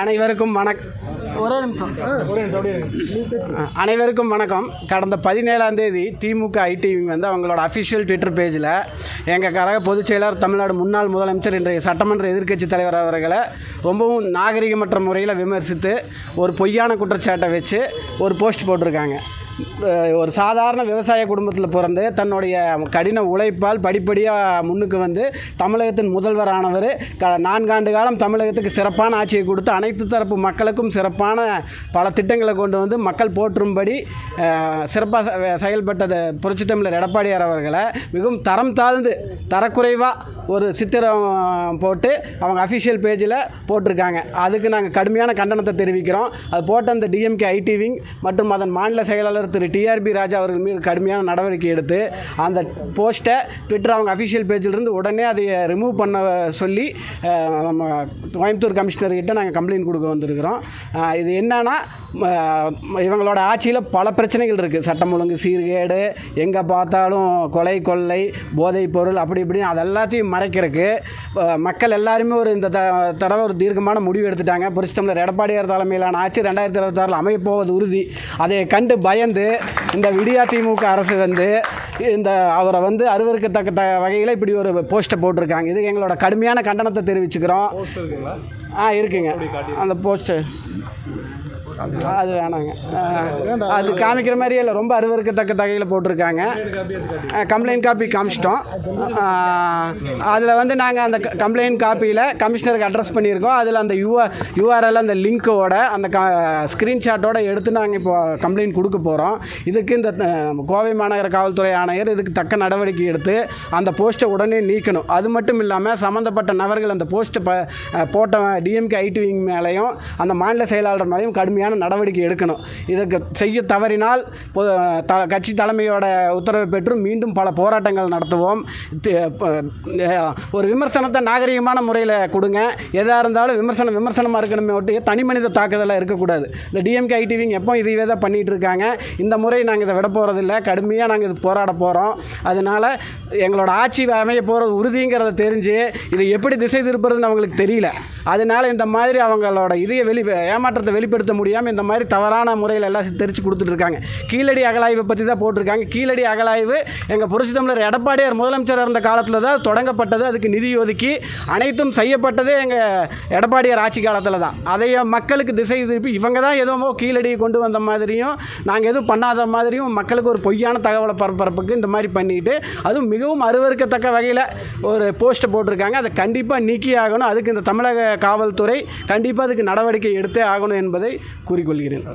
அனைவருக்கும் வணக் ஒரே நிமிஷம். அனைவருக்கும் வணக்கம். கடந்த பதினேழாம் தேதி திமுக ஐடி வந்து அவங்களோட அஃபிஷியல் ட்விட்டர் பேஜில் எங்கள் கழக பொதுச் செயலாளர் தமிழ்நாடு முன்னாள் முதலமைச்சர் இன்றைய சட்டமன்ற எதிர்க்கட்சி தலைவர் அவர்களை ரொம்பவும் நாகரிகமற்ற முறையில் விமர்சித்து ஒரு பொய்யான குற்றச்சாட்டை வச்சு ஒரு போஸ்ட் போட்டிருக்காங்க. ஒரு சாதாரண விவசாய குடும்பத்தில் பிறந்து தன்னுடைய கடின உழைப்பால் படிப்படியாக முன்னுக்கு வந்து தமிழகத்தின் முதல்வரானவர். க நான்காண்டு காலம் தமிழகத்துக்கு சிறப்பான ஆட்சியை கொடுத்து அனைத்து தரப்பு மக்களுக்கும் சிறப்பான பல திட்டங்களை கொண்டு வந்து மக்கள் போற்றும்படி சிறப்பாக செயல்பட்டது புரட்சி தமிழர் எடப்பாடியார் அவர்களை. மிகவும் தரம் தாழ்ந்து தரக்குறைவாக ஒரு சித்திரம் போட்டு அவங்க அஃபிஷியல் பேஜில் போட்டிருக்காங்க. அதுக்கு நாங்கள் கடுமையான கண்டனத்தை தெரிவிக்கிறோம். அது போட்ட அந்த டிஎம்கே ஐடி விங் மற்றும் அதன் மாநில செயலாளர் திரு டிஆர்பி ராஜா அவர்கள் மீது கடுமையான நடவடிக்கை எடுத்து அந்த போஸ்ட்டை ட்விட்டர் அவங்க அஃபிஷியல் பேஜிலிருந்து உடனே அதை ரிமூவ் பண்ண சொல்லி நம்ம கோயம்புத்தூர் கமிஷனர்கிட்ட நாங்கள் கம்ப்ளைண்ட் கொடுக்க வந்திருக்கிறோம். இது என்னன்னா இவங்களோட ஆட்சியில் பல பிரச்சனைகள் இருக்குது சட்டம் ஒழுங்கு சீர்கேடு எங்கே பார்த்தாலும் கொலை கொள்ளை போதைப் பொருள் அப்படி இப்படின்னு அது எல்லாத்தையும் மறைக்கிறதுக்கு மக்கள் எல்லாருமே ஒரு இந்த த தடவை ஒரு தீர்க்கமான முடிவு எடுத்துட்டாங்க. புரட்சி தமிழர் எடப்பாடியார் தலைமையிலான ஆட்சி ரெண்டாயிரத்தி இருபத்தாறில் அமையப்போவது உறுதி. அதை கண்டு பயந்து இந்த விடியா திமுக அரசு வந்து இந்த அவரை வந்து அருவருக்கத்தக்க த வகையில் இப்படி ஒரு போஸ்ட்டை போட்டிருக்காங்க. இதுக்கு எங்களோட கடுமையான கண்டனத்தை தெரிவிச்சுக்கிறோம். ஆ இருக்குங்க. அந்த போஸ்ட்டு அது வேணாங்க. அது காமிக்கிற மாதிரியே இல்லை. ரொம்ப அருவருக்கத்தக்க தகையில் போட்டிருக்காங்க. கம்ப்ளைண்ட் காப்பி காமிச்சிட்டோம். அதில் வந்து நாங்கள் அந்த கம்ப்ளைண்ட் காப்பியில் கமிஷனருக்கு அட்ரஸ் பண்ணியிருக்கோம். அதில் அந்த யூஆர் யூஆர்எல் அந்த லிங்க்கோட அந்த க ஸ்க்ரீன்ஷாட்டோட எடுத்து நாங்கள் இப்போ கம்ப்ளைண்ட் கொடுக்க போகிறோம் இதுக்கு இந்த கோவை மாநகர காவல்துறை ஆணையர் இதுக்கு தக்க நடவடிக்கை எடுத்து அந்த போஸ்ட்டை உடனே நீக்கணும். அது மட்டும் இல்லாமல் சம்மந்தப்பட்ட நபர்கள் அந்த போஸ்ட்டை ப போட்ட டிஎம்கே ஐடி விங் மேலேயும் அந்த மாநில செயலாளர் மேலேயும் கடுமையான நடவடிக்கை எடுக்கணும். இதுக்கு செய்ய தவறினால் த கட்சி தலைமையோட உத்தரவை பெற்று மீண்டும் பல போராட்டங்கள் நடத்துவோம். ஒரு விமர்சனத்தை நாகரிகமான முறையில் கொடுங்க. எதாக இருந்தாலும் விமர்சனம் விமர்சனமாக இருக்கணுமே ஒட்டி தனி மனித தாக்குதலாக இருக்கக்கூடாது. இந்த டிஎம்கே ஐடி விங் எப்போ இதுவே தான் பண்ணிகிட்டு இருக்காங்க. இந்த முறை நாங்கள் இதை விட போகிறதில்ல கடுமையாக நாங்கள் இது போராட போகிறோம் அதனால் எங்களோட ஆட்சி அமைய போகிறது உறுதிங்கிறத தெரிஞ்சு இதை எப்படி திசை திருப்புறதுன்னு அவங்களுக்கு தெரியல. அதனால் இந்த மாதிரி அவங்களோட இதைய வெளி ஏமாற்றத்தை வெளிப்படுத்த முடியாமல் இந்த மாதிரி தவறான முறையில் எல்லாம் தெரிச்சு கொடுத்துட்ருக்காங்க. கீழடி அகலாய்வை பற்றி தான் போட்டிருக்காங்க. கீழடி அகலாய்வு எங்கள் புரட்சி தமிழர் எடப்பாடியார் முதலமைச்சர் இருந்த காலத்தில் தான் தொடங்கப்பட்டது. அதுக்கு நிதி ஒதுக்கி அனைத்தும் செய்யப்பட்டதே எங்கள் எடப்பாடியார் ஆட்சி காலத்தில் தான். அதைய மக்களுக்கு திசை திருப்பி இவங்க தான் எதுவுமோ கீழடியை கொண்டு வந்த மாதிரியும் நாங்கள் எதுவும் பண்ணாத மாதிரியும் மக்களுக்கு ஒரு பொய்யான தகவலை பரப்பரப்புக்கு இந்த மாதிரி பண்ணிட்டு அதுவும் மிகவும் அருவருக்கத்தக்க வகையில் ஒரு போஸ்ட்டை போட்டிருக்காங்க. அதை கண்டிப்பாக நீக்கி ஆகணும் அதுக்கு இந்த தமிழக காவல் காவல்துறை கண்டிப்பாக அதுக்கு நடவடிக்கை எடுத்தே ஆகணும் என்பதை கூறிக்கொள்கிறேன்.